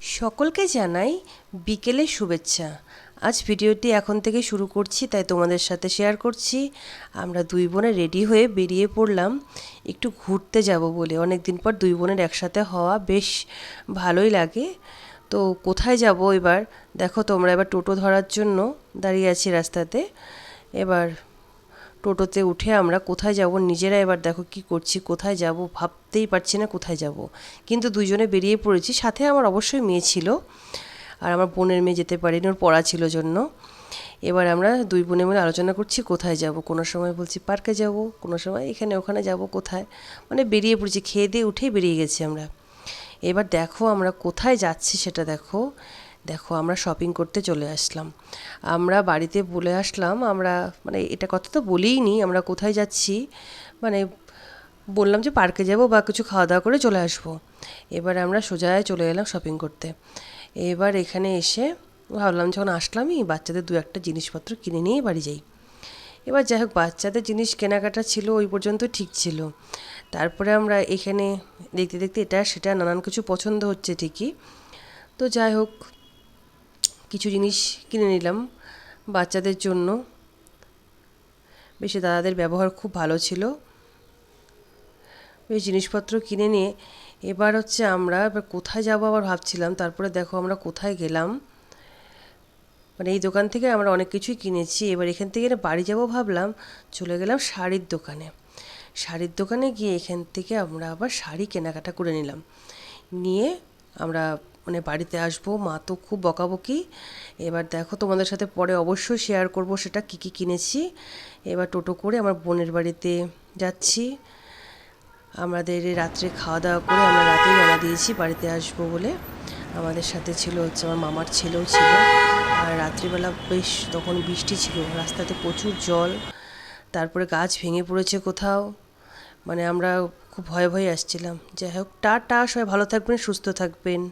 সকলকে জানাই বিকেলের শুভেচ্ছা। আজ ভিডিওটি এখন থেকে শুরু করছি, তাই তোমাদের সাথে শেয়ার করছি। আমরা দুই বোনে রেডি হয়ে বেরিয়ে পড়লাম। একটু ঘুরতে যাব বলে। অনেক দিন পর দুই বোনের একসাথে হওয়া বেশ ভালোই লাগে। তো কোথায় যাব এবার? দেখো তোমরা এবার টোটো ধরার জন্য দাঁড়িয়ে আছি রাস্তাতে। এবার টোটোতে উঠে আমরা কোথায় যাব? নিজেরা এবার দেখো কি করছি, কোথায় যাব? ভাবতেই পারছি না কোথায় যাব। কিন্তু দুজনে বেরিয়ে পড়েছি। সাথে আমার অবশ্যই মেয়ে ছিল। আর আমার বোনের মেয়ে যেতে পারেনি, ওর পড়া ছিল জন্য। এবার আমরা দুই বোনে মিলে আলোচনা করছি, কোথায় যাব? কোনো সময় বলছি পার্কে যাব, কোনো সময় এখানে ওখানে যাব, কোথায়? মানে বেরিয়ে পড়েছি, খেয়ে দিয়ে উঠেই বেরিয়ে গেছি আমরা। এবার দেখো আমরা কোথায় যাচ্ছি সেটা দেখো। দেখো, আমরা শপিং করতে চলে আসলাম। আমরা বাড়িতে বলে আসলাম, আমরা মানে এটা কথা তো বলেই নি আমরা কোথায় যাচ্ছি? মানে বললাম যে পার্কে যাব বা কিছু খাওয়া দাওয়া করে চলে আসব। এবার আমরা সোজায় চলে এলাম শপিং করতে। এবার এখানে এসে ভাবলাম যখন আসলামই, বাচ্চাদের দু একটা জিনিসপত্র কিনে নিয়ে বাড়ি যাই। এবার যাই হোক, বাচ্চাদের জিনিস কেনাকাটা ছিল, ওই পর্যন্ত ঠিক ছিল। তারপরে আমরা এখানে দেখতে দেখতে এটা সেটা নানান কিছু পছন্দ হচ্ছে ঠিকই। তো যাই হোক কিছু জিনিস কিনে নিলাম বাচ্চাদের জন্য। বেশি দাদাদের ব্যবহার খুব ভালো ছিল। বেশ জিনিসপত্র কিনে নিয়ে এবার হচ্ছে আমরা এবার কোথায় যাব আবার ভাবছিলাম, তারপরে দেখো আমরা কোথায় গেলাম। মানে এই দোকান থেকে আমরা অনেক কিছুই কিনেছি, এবার এখান থেকে বাড়ি যাব ভাবলাম, চলে গেলাম শাড়ির দোকানে। শাড়ির দোকানে গিয়ে এখান থেকে আমরা আবার শাড়ি কেনাকাটা করে নিলাম। নিয়ে আমরা মানে বাড়িতে আসব। মা তো খুব বকাবকি। এবার দেখো তোমাদের সাথে পরে অবশ্যই শেয়ার করব সেটা কী কী কিনেছি। এবার টোটো করে আমার বোনের বাড়িতে যাচ্ছি। আমাদের রাত্রে খাওয়া দাওয়া করে আমরা রাতেই রওনা দিয়েছি বাড়িতে আসব বলে। আমাদের সাথে ছিল হচ্ছে আমার মামার ছেলেও ছিল। আর রাত্রিবেলা বেশ তখন বৃষ্টি ছিল। রাস্তাতে প্রচুর জল, তারপরে গাছ ভেঙে পড়েছে কোথাও। মানে আমরা খুব ভয়ে ভয়ে আসছিলাম। যাই হোক টা টাটা সবাই ভালো থাকবেন, সুস্থ থাকবেন।